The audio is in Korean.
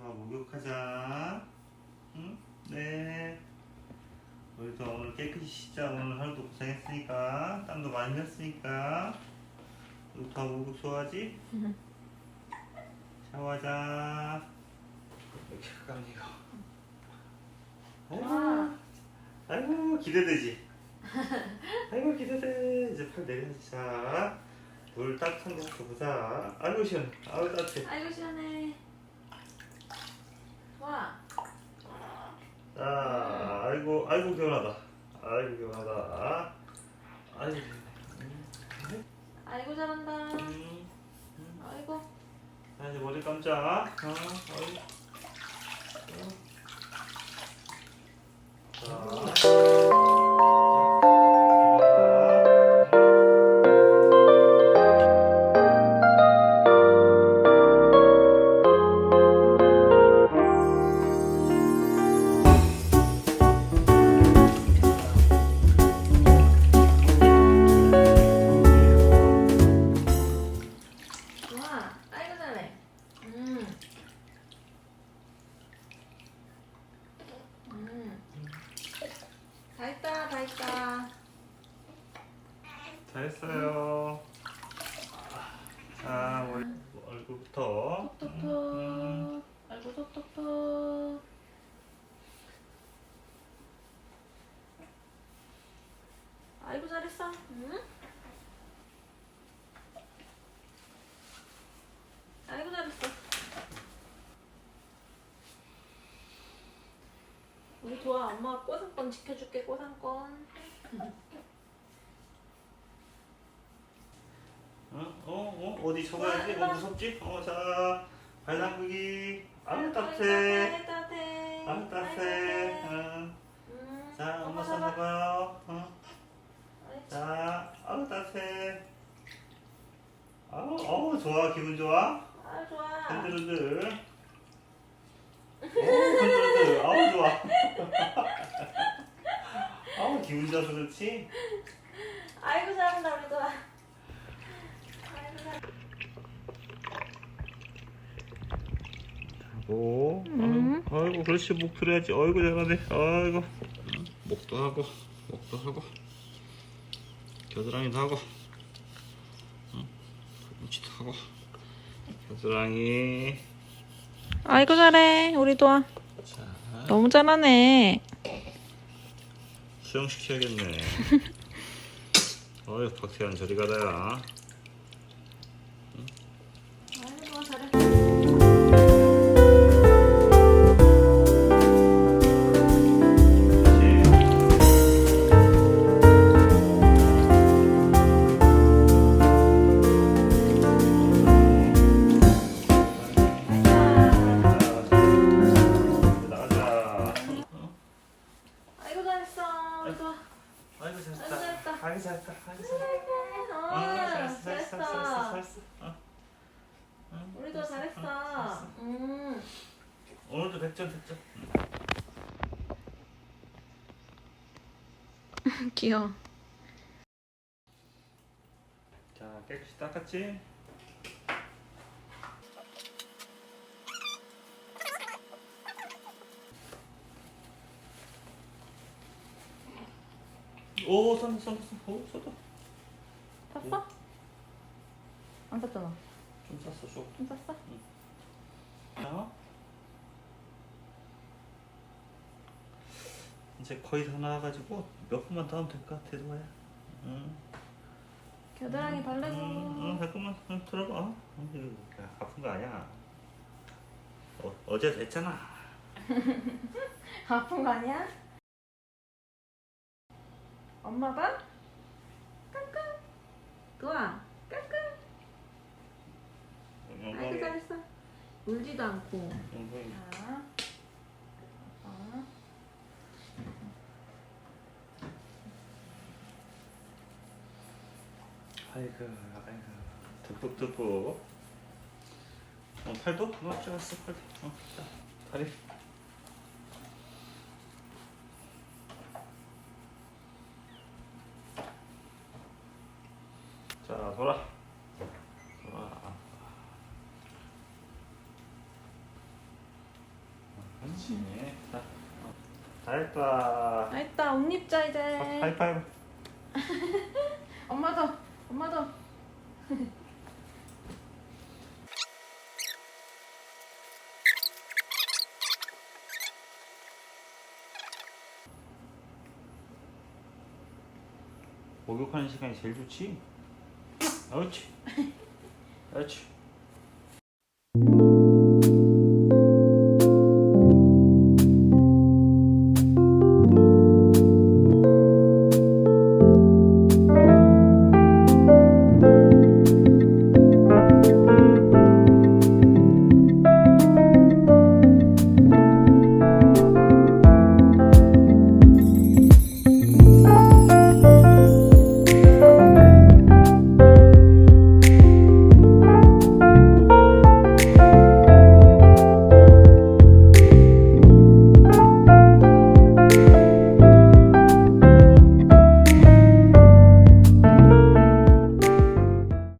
하자. 응? 네. 우리도 오늘 깨끗이 씻자. 오늘 하루도 고생했으니까. 땀도 많이 흘렸으니까. 우리 다 목욕 좋아하지? 샤워하자. 이렇게 가까이가. 와. 아이고 기대되지. 아이고 기대돼. 이제 팔 내려야지. 자, 물 따뜻한 거부터 보자. 아이고 시원. 아이고 따뜻해. 아이고 시원해. 와. 자, 아이고 아이고 개운하다. 아이고 개운하다. 아이고. 아이고 잘한다. 음, 아이고. 자 이제 머리 감자. 어, 어이. 어. 자. 잘했어요. 자, 머리, 얼굴부터. 음, 톡톡톡. 아이고 톡톡톡. 아이고 잘했어. 응? 아이고 잘했어. 우리 좋아. 엄마가 꼬상권 지켜줄게. 꼬상권. 어, 어, 어, 어디 접어야지? 어, 무섭지? 어, 자, 발 담그기. 아우, 따뜻해. 따뜻해. 아우, 따뜻해. 어. 음, 자, 엄마 손 잡아. 잡아요. 어. 자, 아우, 따뜻해. 아우, 어우, 좋아. 기분 좋아? 아 좋아. 흔들흔들. 오, 흔들흔들. 아우, 좋아. 아우, 기분 좋아서 그렇지? 아이고 잘한다 우리 좋아. 아이고 잘. 하고, 음. 어, 아이고, 그렇지. 목 들어야지. 아이고, 잘하네. 아이고. 응, 목도 하고, 목도 하고, 겨드랑이도 하고, 응, 팔꿈치도 하고, 겨드랑이. 아이고 잘해 우리 도아. 자, 너무 잘하네. 수영시켜야겠네. 어휴, 박태환 저리 가다야. 100점 100점. 귀여워. 자, 깨끗이 닦았지? 오, 선, 선, 선, 오, 쏟아. 샀어? 안 샀잖아. 좀 쌌어, 좀. 좀 샀어? 자. 이제 거의 다 나와가지고 몇 분만 더 하면 될 것 같아, 도아야. 응. 겨드랑이 발라줘. 응, 응, 잠깐만, 응, 들어봐. 응, 이거 아픈 거 아니야. 어, 어제 됐잖아. 아픈 거 아니야? 엄마가 깡깡. 도아 깡깡. 아이고. 잘했어. 울지도 않고. 영광이. 자. 어. 아이고, 아이고. 듬뿍 듬뿍. 어, 팔도? 어, 좋았어, 팔도. 어, 자, 다리. 자, 돌아. 돌아. 그렇지. 자, 어, 다 했다. 아 있다 옷 입자 이제 하이파이브. 엄마도 엄마도 목욕하는 시간이 제일 좋지? 옳지. 옳지.